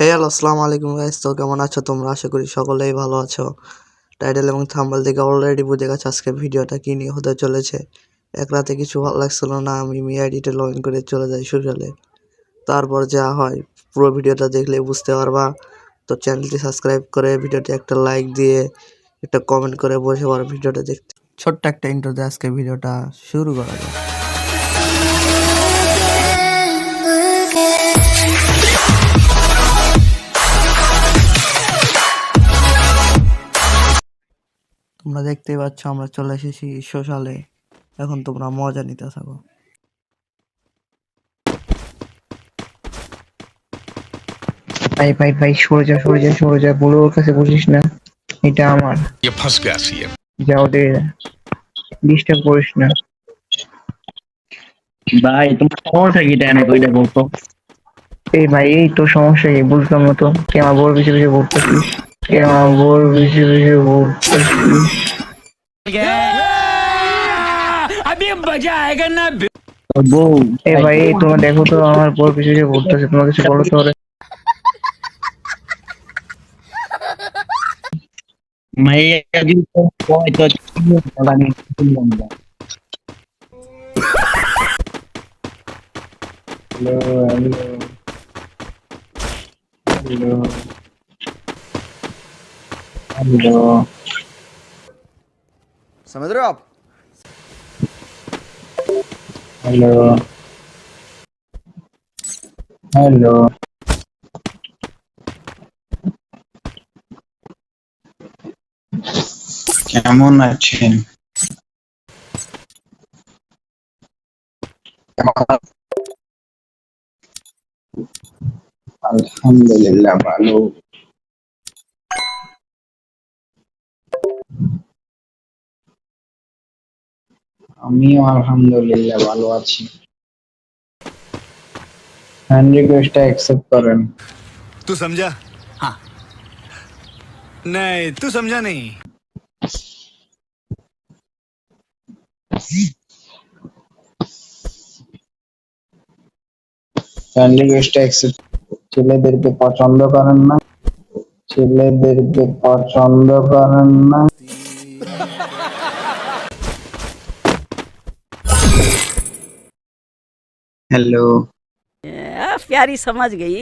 হে hello আসসালামু আলাইকুম guys তো কেমন আছো তোমরা? আশা করি সকলেই ভালো আছো। টাইটেল এবং থাম্বনেল থেকে অলরেডি বুঝে গেছো আজকে ভিডিওটা কি নিয়ে হতে চলেছে। এক রাতে কিছু ভালো লাগছিল না, আমি মি আইডিতে লগ ইন করে চলে যাই সোশ্যালে তারপর যা হয়, পুরো ভিডিওটা দেখলে বুঝতে পারবা। তো চ্যানেলটি সাবস্ক্রাইব করে ভিডিওটি একটা লাইক দিয়ে, একটা কমেন্ট করে বসে পারো ভিডিওটা দেখতে। ছোট্ট একটা ইন্টার দিয়ে আজকে ভিডিওটা শুরু করা যাক। তোমরা দেখতেই পাচ্ছ আমরা চলে এসেছি শোষালে এখন তোমরা মজা নিতে থাকো। ভাই ভাই ভাই সরে যা সরে যা সরে যা বলে ওর কাছে বসিস না। এটা আমার। যা ওদের ডিস্টার্ব করিস না। ভাই তোমার সমস্যা কি দেয় না বলতো? এই ভাই এই তো সমস্যা কি বুঝলাম না তো। কে আমার বউর পিছিয়ে পিছিয়ে ভোট কে আমার বউর পিছিয়ে পিছিয়ে ভোট বেশি বেশি ঘুরতেছিস তোর বউ এই ভাই এই তোমরা দেখো তো আমার বোর বেশি বেশি ঘুরতেছে তোমার কিছু বলো তো ওরে মাইয়া যদি তো কয় তো বলা নেই শুনলাম না হ্যালো হ্যালো समझ Summer Drop. Hello. Hello. Chiamo Nachin. Alhamdulillah, Balu. আমিও আলহামদুলিল্লাহ ভালো আছি ফ্রেন্ড রিকোয়েস্টটা অ্যাকসেপ্ট করেন तू समझा हाँ नहीं तू समझा नहीं ফ্রেন্ড রিকোয়েস্টটা অ্যাকসেপ্ট ছেলেদেরকে পছন্দ করেন না ছেলেদেরকে পছন্দ করেন না হ্যালো आ, प्यारी समझ गई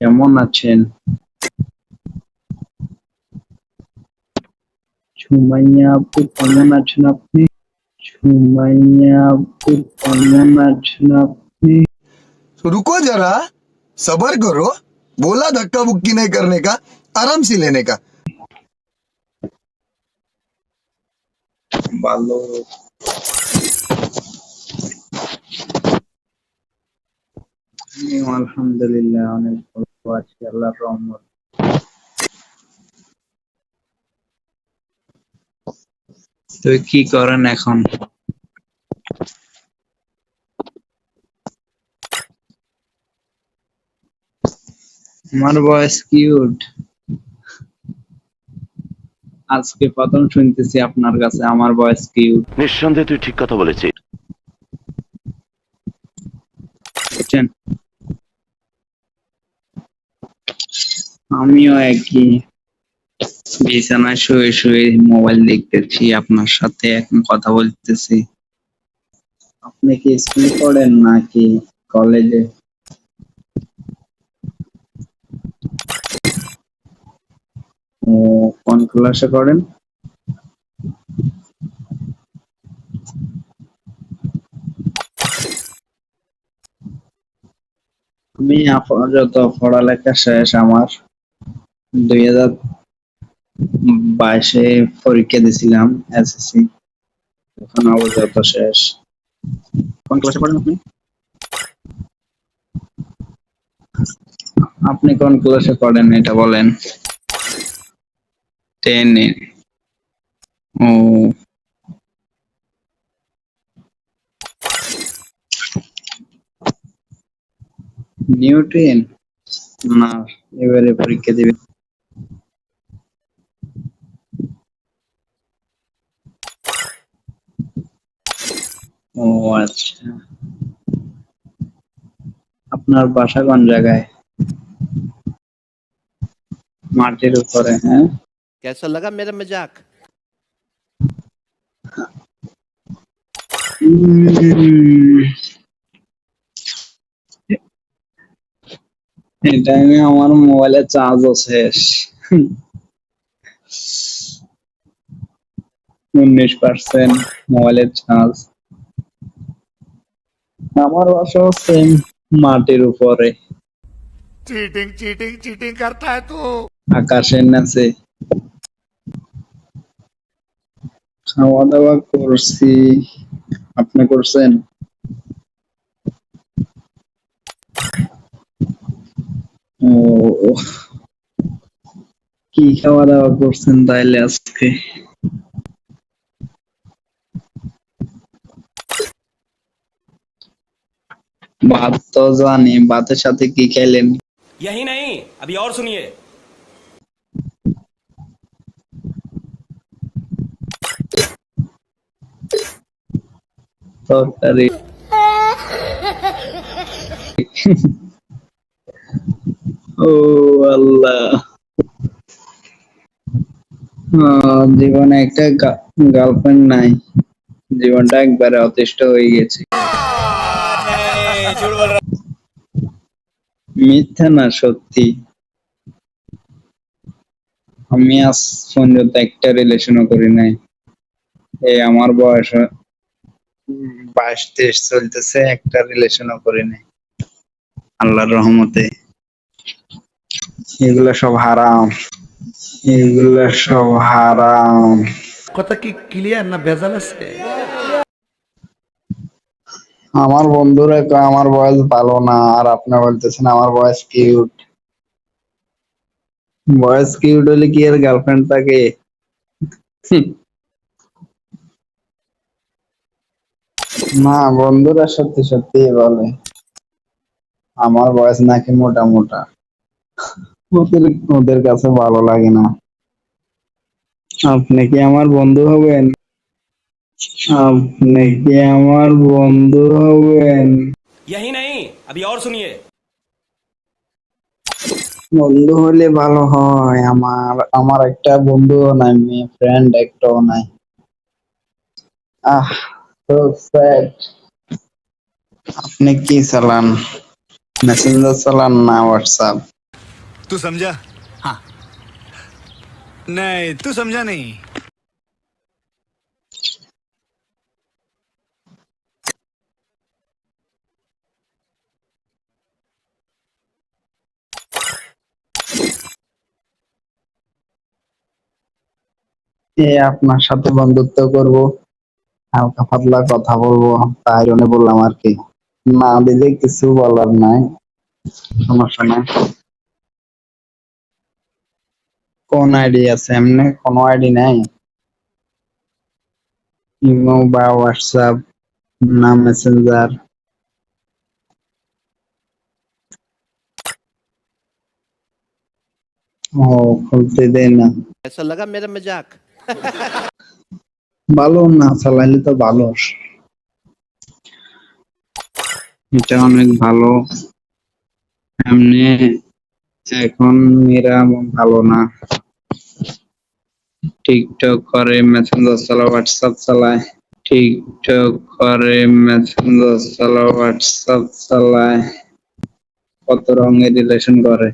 কেমন আছেন সুমাইয়া আপু কেমন আছেন আপনি সুমাইয়া আপু কেমন আছেন আপনি रुको जरा सबर करो बोला धक्का बुक्की नहीं करने का आराम से लेने का ভালো আলহামদুলিল্লাহ অনেক ভালো আছি আল্লাহর রহমত। তুই কি করেন এখন? আমার বয়স কিউট আজকে প্রথম শুনতেছি আপনার কাছে আমার বয়স কিউট নিঃসন্দেহে তুই ঠিক কথা বলেছিস। বুঝছেন? আমিও একই। বিছানায় শুয়ে শুয়ে মোবাইল দেখতেছি আপনার সাথে এখন কথা বলতেছি। আপনি কি স্কুল পড়েন নাকি কলেজে ও কোন ক্লাসে পড়েন আমি আপাতত পড়ালেখা শেষ আমার দুই হাজার বাইশে পরীক্ষা দিয়েছিলাম এসএসসি এখন আপাতত শেষ। কোন ক্লাসে পড়েন আপনি? আপনি কোন ক্লাসে পড়েন, এটা বলেন। টেনে ও নিউট্রিয়েন না, এবারে পরীক্ষা দিবে। ও আচ্ছা। আপনার বাসা কোন জায়গায়? মাটির উপরে হ্যাঁ? कैसा लगा मेरा मजाक উম, এটা আমি আমার মোবাইলে চার্জও শেষ উনিশ পার্সেন্ট মোবাইলের চার্জ আমার বাসাও সেম মাটির উপরে चीटिंग चीटिंग चीटिंग करता है तू আকাশের নিচে খাওয়া দাওয়া করছি আপনি করছেন ও কি খাওয়া দাওয়া করছেন তাইলে আজকে ভাত তো জানি ভাতের সাথে কি খাইলেন यही नहीं अभी और सुनिए তরকারি ও আল্লাহ। জীবনে একটা গার্লফ্রেন্ড নাই। জীবনটা একবারে অতিষ্ঠ হয়ে গেছে। মিথ্যা না, সত্যি। আমি আজ পর্যন্ত একটা রিলেশনও করি নাই। এই আমার বয়স বাইশ তেইশ চলতেছে একটা রিলেশনও করি নাই। আল্লাহর রহমতে। এগুলো সব হারাম। এগুলো সব হারাম। কথা কি ক্লিয়ার না ভেজাল আছে? আমার বন্ধুরা কয় আমার বয়স ভালো না আর আপনি বলতেছেন আমার বয়স কিউট বয়স কিউট হলে কি এর গার্লফ্রেন্ড থাকে? না বন্ধুরা সত্যি সত্যি বলে আমার বয়স নাকি মোটা মোটা ওদের ওদের কাছে ভালো লাগে না আপনি কি আমার বন্ধু হবেন আপনি কি আমার বন্ধু হবেন यही नहीं अभी और सुनिए বন্ধু হলে ভালো হয় আমার আমার একটা বন্ধুও নাই মেয়ে ফ্রেন্ড একটাও নাই আহ so sad. আপনি কি চালান মেসেঞ্জার চালান না হোয়াটসঅ্যাপ तू समझा हाँ नहीं तू समझा नहीं এ আপনার সাথে বন্ধুত্ব করব হালকা পাতলা কথা বলবো তাই জন্য বললাম আর কি না দিলে কিছু বলার নাই সমস্যা নাই কোন আইডি আছে এমনি কোনো আইডি নাই ইমো বা হোয়াটসঅ্যাপ না মেসেঞ্জার ও খুলতে দেয় না कैसा लगा मेरा मजाक ভালো না চালাইলে তো ভালো। এটা অনেক ভালো। এমনি এখন মেয়েরা ভালো না। টিকটক করে মেসেঞ্জার চালায় হোয়াটসঅ্যাপ চালায়। টিকটক করে মেসেঞ্জার চালায় হোয়াটসঅ্যাপ চালায়। কত রঙের রিলেশন করে।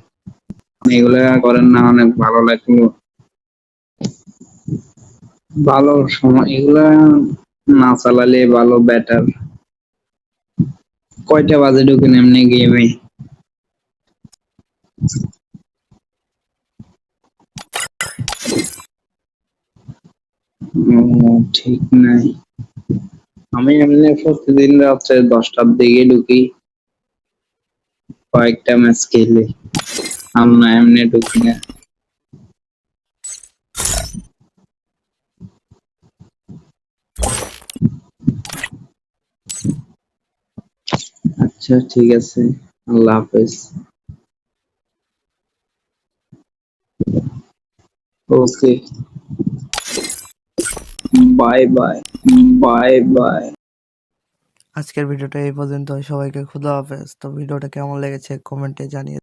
এগুলা করেন না, অনেক ভালো লাগল। ভালো সময়, এগুলা না চালালে ভালো বেটার কয়টা বাজে ঢুকেন এমনি গেমে ঠিক নাই। আমি এমনি প্রতিদিন রাত্রে দশটার দিকে ঢুকি। কয়েকটা ম্যাচ খেলে। আমরা এমনি ঢুকি না। আচ্ছা ঠিক আছে। আল্লাহ হাফেজ। Okay. Bye bye bye bye. আজকের ভিডিওটা এই পর্যন্ত সবাইকে খুদা হাফেজ। তো ভিডিওটা কেমন লেগেছে কমেন্টে জানিয়ে